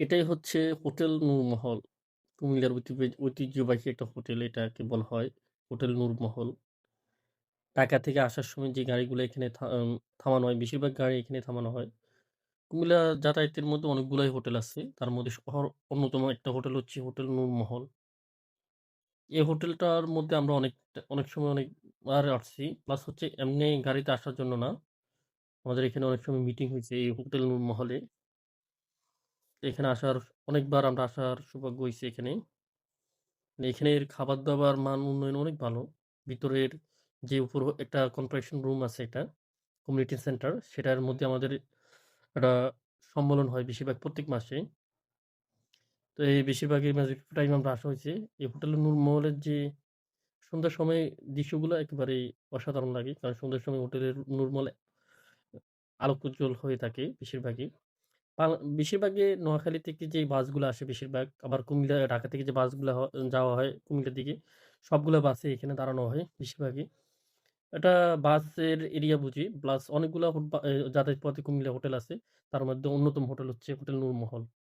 এটাই হচ্ছে হোটেল নূরমহল। কুমিল্লার ঐতিহ্যবাহী একটা হোটেল এটাকে বলা হয়। হোটেল নূরমহল। ঢাকা থেকে আসার সময় যে গাড়িগুলো এখানে থামানো হয়, বেশিরভাগ গাড়ি এখানে থামানো হয়। কুমিল্লা যাতায়াতের মধ্যে অনেকগুলাই হোটেল আছে। তার মধ্যে অর অন্যতম একটা হোটেল হচ্ছে হোটেল নূরমহল। এই হোটেলটার মধ্যে আমরা অনেকটা অনেক সময় অনেক অনেকবার আসছি। প্লাস হচ্ছে এমনি গাড়িতে আসার জন্য না। আমাদের এখানে অনেক সময় মিটিং হয়েছে এই হোটেল নূরমহলে। এখানে আসার অনেকবার আমরা আসার সৌভাগ্য হইছে এখানে। এখানের খাবার-দাবার মান উন্নয়ন অনেক ভালো। ভিতরের যে উপর একটা কনফেকশন রুম আছে এটা, কমিউনিটি সেন্টার সেটার মধ্যে আমাদের একটা সম্মেলন হয় বেশিরভাগ প্রত্যেক মাসে। তো এই বেশিরভাগই টাইম আমরা আসা হয়েছে এই হোটেল নূরমহলের যে সন্ধ্যার সময় দৃশ্যগুলো একেবারেই অসাধারণ লাগে। কারণ সন্ধ্যার সময় হোটেলের নূরমহলে আলোকোজ্জ্বল হয়ে থাকে বেশিরভাগই। বেশিরভাগই নোয়াখালী থেকে যে বাসগুলো আসে বেশিরভাগ আবার কুমিল্লা, ঢাকা থেকে যে বাসগুলো যাওয়া হয় কুমিল্লার দিকে সবগুলো বাসে এখানে দাঁড়ানো হয় বেশিরভাগই। এটা বাসের এরিয়া বুঝি। প্লাস অনেকগুলো যাতায়াত পথে কুমিল্লা হোটেল আছে। তার মধ্যে অন্যতম হোটেল হচ্ছে হোটেল নূরমহল।